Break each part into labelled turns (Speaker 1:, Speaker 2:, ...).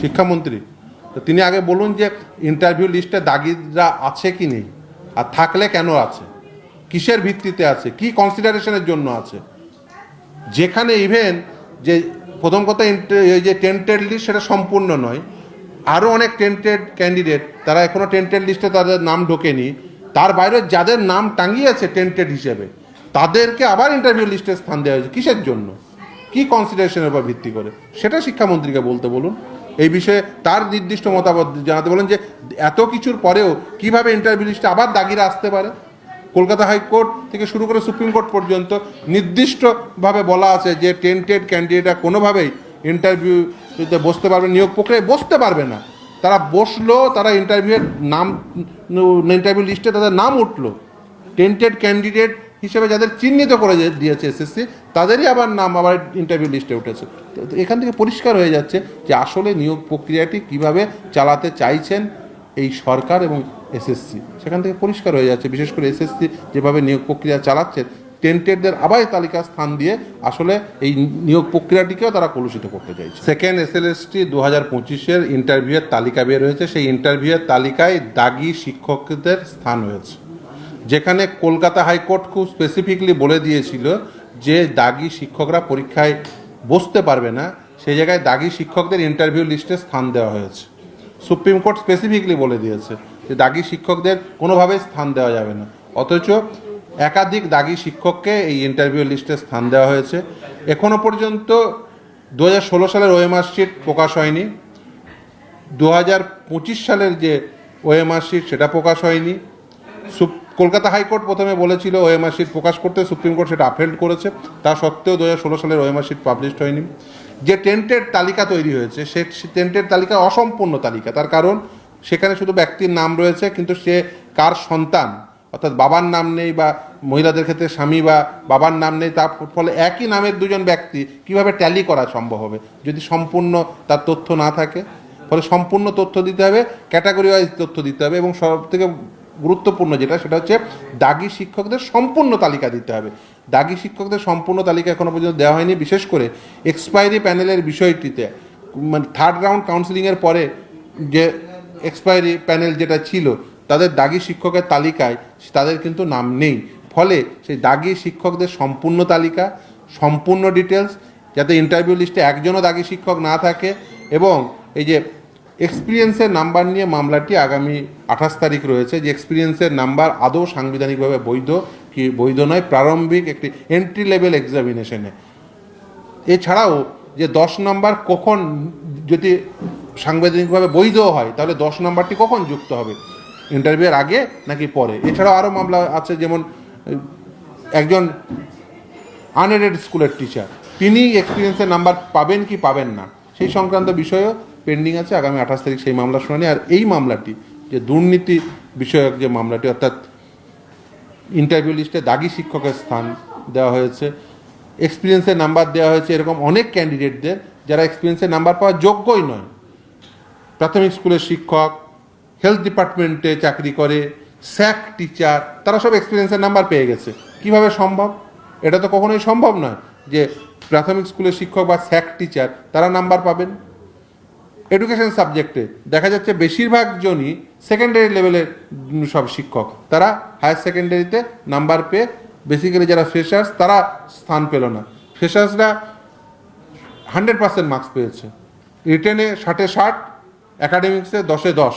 Speaker 1: শিক্ষামন্ত্রী। তো তিনি আগে বলুন যে ইন্টারভিউ লিস্টে দাগিরা আছে কি নেই? আর থাকলে কেন আছে? কিসের ভিত্তিতে আছে? কি কনসিডারেশনের জন্য আছে? যেখানে ইভেন যে প্রথম কথা এই যে টেন্টেড লিস্ট সেটা সম্পূর্ণ নয়। আরও অনেক টেন্টেড ক্যান্ডিডেট তারা এখনও টেন্টেড লিস্টে তাদের নাম ঢোকেনি। তার বাইরে যাদের নাম টাঙিয়েছে টেন্টেড হিসেবে, তাদেরকে আবার ইন্টারভিউ লিস্টে স্থান দেওয়া হয়েছে। কিসের জন্য? কি কনসিডারেশনের উপর ভিত্তি করে? সেটা শিক্ষামন্ত্রীকে বলতে বলুন। এই বিষয়ে তার নির্দিষ্ট মতামত জানাতে বলেন যে এত কিছুর পরেও কীভাবে ইন্টারভিউ লিস্টে আবার দাগিরা আসতে পারে? কলকাতা হাইকোর্ট থেকে শুরু করে সুপ্রিম কোর্ট পর্যন্ত নির্দিষ্টভাবে বলা আছে যে টেন্টেড ক্যান্ডিডেটরা কোনোভাবেই ইন্টারভিউতে বসতে পারবে নিয়োগ প্রক্রিয়ায় বসতে পারবে না। তারা বসল, তারা ইন্টারভিউয়ের নাম ইন্টারভিউ লিস্টে তাদের নাম উঠল। টেন্টেড ক্যান্ডিডেট হিসেবে যাদের চিহ্নিত করে দিয়েছে এসএসসি তাদেরই আবার নাম আবার ইন্টারভিউ লিস্টে উঠেছে। তো এখান থেকে পরিষ্কার হয়ে যাচ্ছে যে আসলে নিয়োগ প্রক্রিয়াটি কীভাবে চালাতে চাইছেন এই সরকার এবং এসএসসি সেখান থেকে পরিষ্কার হয়ে যাচ্ছে, বিশেষ করে এসএসসি যেভাবে নিয়োগ প্রক্রিয়া চালাচ্ছেন টেন্টেডদের আবার তালিকা স্থান দিয়ে আসলে এই নিয়োগ প্রক্রিয়াটিকেও তারা কলুষিত করতে চাইছে। সেকেন্ড এসএলএসটি দু হাজার পঁচিশের ইন্টারভিউয়ের তালিকা বের হয়েছে। সেই ইন্টারভিউয়ের তালিকায় দাগি শিক্ষকদের স্থান হয়েছে। যেখানে কলকাতা হাইকোর্ট খুব স্পেসিফিকলি বলে দিয়েছিল যে দাগি শিক্ষকরা পরীক্ষায় বসতে পারবে না, সেই জায়গায় দাগি শিক্ষকদের ইন্টারভিউ লিস্টে স্থান দেওয়া হয়েছে। সুপ্রিম কোর্ট স্পেসিফিকলি বলে দিয়েছে যে দাগি শিক্ষকদের কোনোভাবেই স্থান দেওয়া যাবে না। অথচ একাধিক দাগি শিক্ষককে এই ইন্টারভিউ লিস্টে স্থান দেওয়া হয়েছে। এখনও পর্যন্ত দু হাজার ষোলো সালের ওএমআর শিট প্রকাশ হয়নি। দু হাজার পঁচিশ সালের যে ওএমআর শিট সেটা প্রকাশ হয়নি। কলকাতা হাইকোর্ট প্রথমে বলেছিল ওএমআর শিট প্রকাশ করতে সুপ্রিম কোর্ট সেটা আপহেল্ড করেছে। তা সত্ত্বেও দু হাজার ষোলো সালের ওএমআর শিট পাবলিশড হয়নি। যে টেন্টের তালিকা তৈরি হয়েছে, সে টেন্টের তালিকা অসম্পূর্ণ তালিকা। তার কারণ সেখানে শুধু ব্যক্তির নাম রয়েছে, কিন্তু সে কার সন্তান, অর্থাৎ বাবার নাম নেই বা মহিলাদের ক্ষেত্রে স্বামী বা বাবার নাম নেই, তার ফলে একই নামের দুজন ব্যক্তি কীভাবে ট্যালি করা সম্ভব হবে? যদি সম্পূর্ণ তার তথ্য না থাকে, ফলে সম্পূর্ণ তথ্য দিতে হবে ক্যাটাগরি ওয়াইজ তথ্য দিতে হবে এবং সব থেকে গুরুত্বপূর্ণ যেটা, সেটা হচ্ছে দাগি শিক্ষকদের সম্পূর্ণ তালিকা দিতে হবে। দাগি শিক্ষকদের সম্পূর্ণ তালিকা এখনও পর্যন্ত দেওয়া হয়নি, বিশেষ করে এক্সপায়ারি প্যানেলের বিষয়টিতে। মানে থার্ড রাউন্ড কাউন্সিলিংয়ের পরে যে এক্সপায়ারি প্যানেল যেটা ছিল, তাদের দাগি শিক্ষকের তালিকায় তাদের কিন্তু নাম নেই। ফলে সেই দাগি শিক্ষকদের সম্পূর্ণ তালিকা, সম্পূর্ণ ডিটেলস যাতে ইন্টারভিউ লিস্টে একজনও দাগি শিক্ষক না থাকে এবং এই যে এক্সপিরিয়েন্সের নাম্বার নিয়ে মামলাটি আগামী আঠাশ তারিখ রয়েছে। যে এক্সপিরিয়েন্সের নাম্বার আদৌ সাংবিধানিকভাবে বৈধ কি বৈধ নয়, প্রারম্ভিক একটি এন্ট্রি লেভেল এক্সামিনেশনে এছাড়াও যে দশ নম্বর কখন যদি সাংবিধানিকভাবে বৈধ হয়, তাহলে দশ নম্বরটি কখন যুক্ত হবে? ইন্টারভিউয়ের আগে নাকি পরে? এছাড়াও আরও মামলা আছে, যেমন একজন আনএডেড স্কুলের টিচার তিনি এক্সপিরিয়েন্সের নাম্বার পাবেন কি পাবেন না? সেই সংক্রান্ত বিষয়েও পেন্ডিং আছে, আগামী আঠাশ তারিখ সেই মামলা শুনানি। আর এই মামলাটি, যে দুর্নীতি বিষয়ক যে মামলাটি, অর্থাৎ ইন্টারভিউ লিস্টে দাগি শিক্ষকের স্থান দেওয়া হয়েছে এক্সপিরিয়েন্সের নাম্বার দেওয়া হয়েছে, এরকম অনেক ক্যান্ডিডেটদের যারা এক্সপিরিয়েন্সের নাম্বার পাওয়ার যোগ্যই নয়। প্রাথমিক স্কুলের শিক্ষক হেলথ ডিপার্টমেন্টে চাকরি করে স্যাক টিচার তারা সব এক্সপিরিয়েন্সের নাম্বার পেয়ে গেছে। কীভাবে সম্ভব? এটা তো কখনোই সম্ভব নয় যে প্রাথমিক স্কুলের শিক্ষক বা স্যাক টিচার তারা নাম্বার পাবেন। এডুকেশন সাবজেক্টে দেখা যাচ্ছে বেশিরভাগ জনই সেকেন্ডারি লেভেলের সব শিক্ষক। তারা হায়ার সেকেন্ডারিতে নাম্বার পেয়ে বেসিক্যালি যারা ফ্রেশার্স তারা স্থান পেল না। ফ্রেশার্সরা হান্ড্রেড পার্সেন্ট মার্কস পেয়েছে। রিটেনে ষাটে ষাট অ্যাকাডেমিক্সে দশে দশ।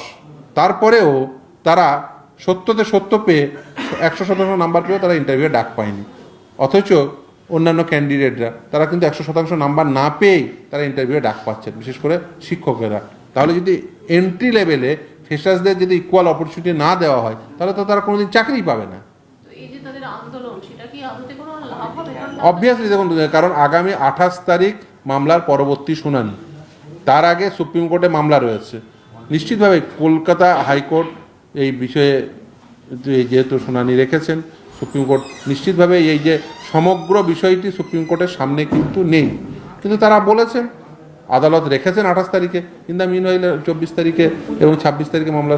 Speaker 1: তারপরেও তারা সত্যতে সত্য পেয়ে একশো শতাংশ নাম্বার পেয়েও তারা ইন্টারভিউ ডাক পায়নি। অথচ অন্যান্য ক্যান্ডিডেটরা তারা কিন্তু একশো শতাংশ নাম্বার না পেয়েই তারা ইন্টারভিউ ডাক পাচ্ছেন বিশেষ করে শিক্ষকেরা। তাহলে যদি এন্ট্রি লেভেলে ফ্রেশার্সদের যদি ইকুয়াল অপরচুনিটি না দেওয়া হয় তাহলে তো তারা কোনোদিন চাকরি পাবে না। অবভিয়াসলি দেখুন কারণ আগামী আঠাশ তারিখ মামলার পরবর্তী শুনানি। তার আগে সুপ্রিম কোর্টে মামলা রয়েছে। নিশ্চিতভাবে কলকাতা হাইকোর্ট এই বিষয়ে যেহেতু শুনানি রেখেছেন সুপ্রিম কোর্ট নিশ্চিতভাবে এই যে সমগ্র বিষয়টি সুপ্রিম কোর্টের সামনে কিন্তু নেই। কিন্তু তারা বলেছেন, আদালত রেখেছেন আঠাশ তারিখে, কিন্তু মিন হইলে চব্বিশ তারিখে এবং ছাব্বিশ তারিখে মামলা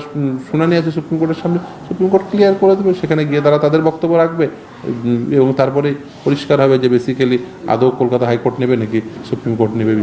Speaker 1: শুনানি আছে সুপ্রিম কোর্টের সামনে। সুপ্রিম কোর্ট ক্লিয়ার করে দেবে, সেখানে গিয়ে তারা তাদের বক্তব্য রাখবে এবং তারপরে পরিষ্কার হবে যে বেসিক্যালি আদৌ কলকাতা হাইকোর্ট নেবে নাকি সুপ্রিম কোর্ট নেবে